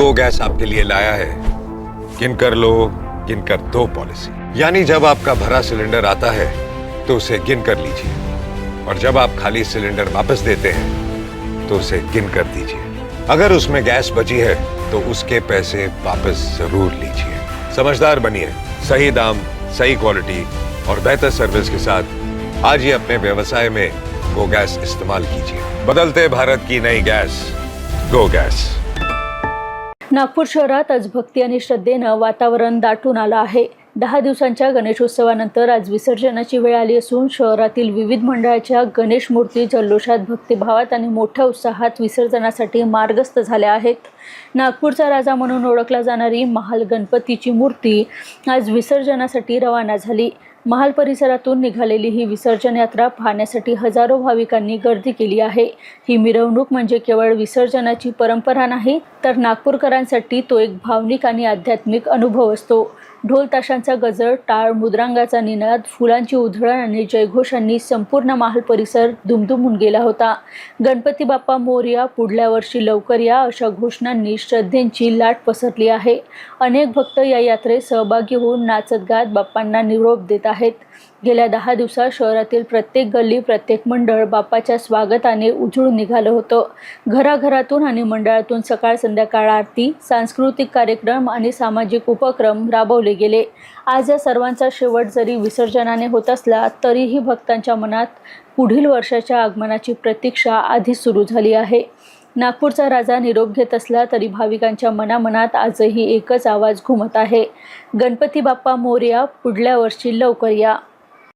गो gas आपके लिए लाया है। गिनकर लो गिनकर दो पॉलिसी। यानी जब आपका भरा सिलेंडर आता है तो उसे गिन कर लीजिए। और जब आप खाली सिलेंडर वापस देते हैं तो उसे गिन कर दीजिए। अगर उसमें गैस बची है तो उसके पैसे वापस ज़रूर लीजिए। समझदार बनिए। सही दाम, सही क्वालिटी और बेहतर सर्विस के साथ आज ही अपने व्यवसाय में गो गैस इस्तेमाल कीजिए। बदलते भारत की नई गैस, गो गैस। नागपूर शहरात आज भक्ती आणि श्रद्धेनं वातावरण दाटून आलं आहे. दहा दिवसांच्या गणेशोत्सवानंतर आज विसर्जनाची वेळ आली असून शहरातील विविध मंडळाच्या गणेश मूर्ती जल्लोषात भक्तिभावात आणि मोठ्या उत्साहात विसर्जनासाठी मार्गस्थ झाल्या आहेत. नागपूरचा राजा म्हणून ओळखला जाणारी महाल गणपतीची मूर्ती आज विसर्जनासाठी रवाना झाली. महाल परिसरातून निघालेली ही विसर्जन यात्रा पाहण्यासाठी हजारो भाविकांनी गर्दी केली आहे. ही मिरवणूक म्हणजे केवळ विसर्जनाची परंपरा नाही तर नागपूरकरांसाठी तो एक भावनिक आणि आध्यात्मिक अनुभव असतो. ढोल ताशांचा गजर टाळ मुद्रांगाचा निनाद फुलांची उधळण आणि जयघोषांनी संपूर्ण महाल परिसर दुमदुमून गेला होता. गणपती बाप्पा मोरया पुढल्या वर्षी लवकर या अशा घोषणांनी श्रद्धेंची लाट पसरली आहे. अनेक भक्त या यात्रेत सहभागी होऊन नाचत गात बाप्पांना निरोप देत आहेत. गेल्या दहा दिवसात शहरातील प्रत्येक गल्ली प्रत्येक मंडळ बाप्पाच्या स्वागताने उजळून निघालं होतं. घराघरातून आणि मंडळातून सकाळ संध्याकाळ आरती सांस्कृतिक कार्यक्रम आणि सामाजिक उपक्रम राबवले गेले. आज या सर्वांचा शेवट जरी विसर्जनाने होत असला तरीही भक्तांच्या मनात पुढील वर्षाच्या आगमनाची प्रतीक्षा आधीच सुरू झाली आहे. नागपूरचा राजा निरोप घेत असला तरी भाविकांच्या मनामनात आजही एकच आवाज घुमत आहे. गणपती बाप्पा मोर्या पुढल्या वर्षी लवकर या.